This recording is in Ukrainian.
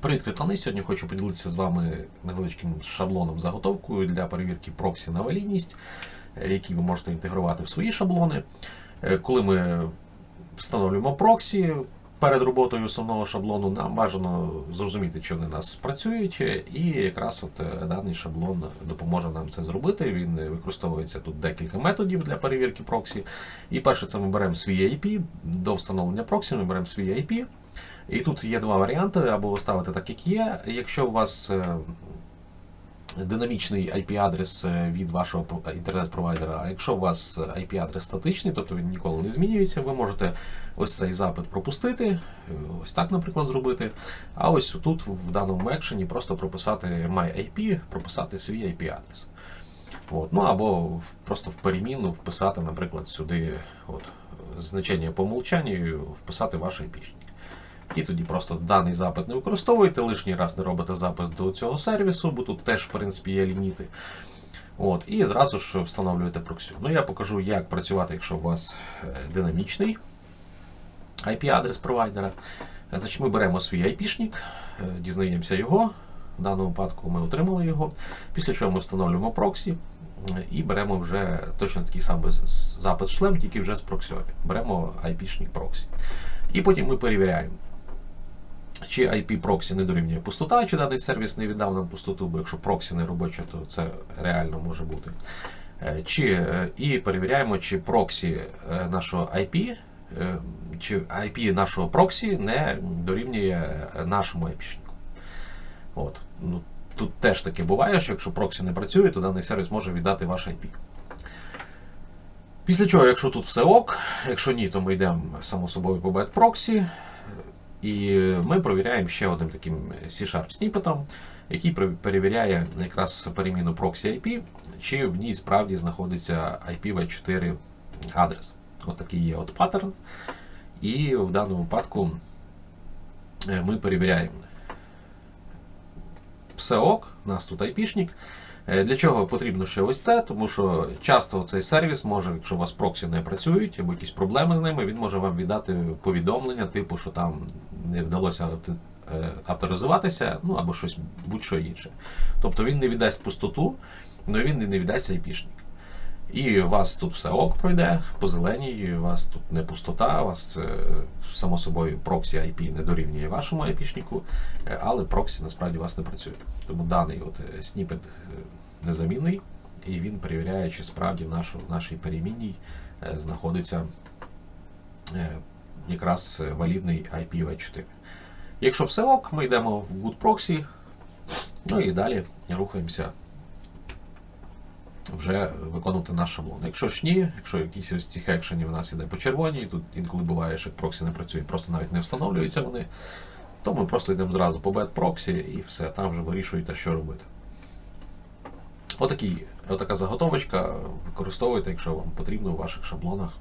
Привіт, криптони! Сьогодні хочу поділитися з вами невеличким шаблоном заготовкою для перевірки проксі на валідність, е, який ви можете інтегрувати в свої шаблони. Е, Коли ми встановлюємо проксі перед роботою основного шаблону, нам бажано зрозуміти, чи вони у нас працюють, е, і якраз от даний шаблон допоможе нам це зробити. Він використовується тут декілька методів для перевірки проксі. І перше, це ми беремо свій IP. До встановлення проксі ми беремо свій IP. І тут є два варіанти, або ви ставите так, як є. Якщо у вас е, динамічний IP-адрес е, від вашого інтернет-провайдера, а якщо у вас IP-адрес статичний, тобто він ніколи не змінюється, ви можете ось цей запит пропустити, е, ось так, наприклад, зробити. А ось тут, в даному екшені, просто прописати MyIP, прописати свій IP-адрес. От. Ну або просто в перемінну вписати, наприклад, сюди от, значення по умолчанню, вписати ваш IP-шник. І тоді просто даний запит не використовуєте, лишній раз не робите запис до цього сервісу, бо тут теж, в принципі, є ліміти. От, і зразу ж встановлюєте проксю. Ну, я покажу, як працювати, якщо у вас е, динамічний IP-адрес провайдера. Значить, ми беремо свій IP-шник, е, дізнаємося його. В даному випадку ми отримали його. Після чого ми встановлюємо проксі е, і беремо вже точно такий самий запит шлем, тільки вже з проксьою. Беремо IP-шник проксі. І потім ми перевіряємо, чи IP проксі не дорівнює пустота, чи даний сервіс не віддав нам пустоту, бо якщо проксі не робоче, то це реально може бути. Е, Чи, е, і перевіряємо, чи проксі е, нашого IP, чи IP нашого проксі не дорівнює нашому IP-шнику. От. Ну, тут теж таке буває, що якщо проксі не працює, то даний сервіс може віддати ваш IP. Після чого, якщо тут все ок, якщо ні, то ми йдемо само собою по бет-проксі. І ми провіряємо ще одним таким C-Sharp сніпетом, який перевіряє якраз переміну proxy IP, чи в ній справді знаходиться IPv4 адрес. От такий є от паттерн. І в даному випадку е, ми перевіряємо. Все ок, у нас тут IP-шник. Е, Для чого потрібно ще ось це? Тому що часто цей сервіс може, якщо у вас проксі не працюють або якісь проблеми з ними, він може вам віддати повідомлення, типу, що там не вдалося е, авторизуватися, ну або щось будь-що інше. Тобто він не віддасть пустоту, але він і не віддасть IP-шник. І у вас тут все ок пройде по зеленій, у вас тут не пустота, у вас е, само собою проксі IP не дорівнює вашому IP-шнику, е, але проксі насправді у вас не працює. Тому даний от е, сніпет незамінний, і він перевіряє, чи справді в, нашу, в нашій перемінній знаходиться якраз валідний IPv4. Якщо все ок, ми йдемо в Good Proxy, ну і далі рухаємося вже виконувати наш шаблон. Якщо ж ні, якщо якісь ось цих екшенів у нас іде по червоній, тут інколи буває, що проксі не працює, просто навіть не встановлюються вони, то ми просто йдемо зразу по бет проксі і все, там вже вирішуєте, що робити. Отакі, отака заготовочка використовуйте, якщо вам потрібно у ваших шаблонах.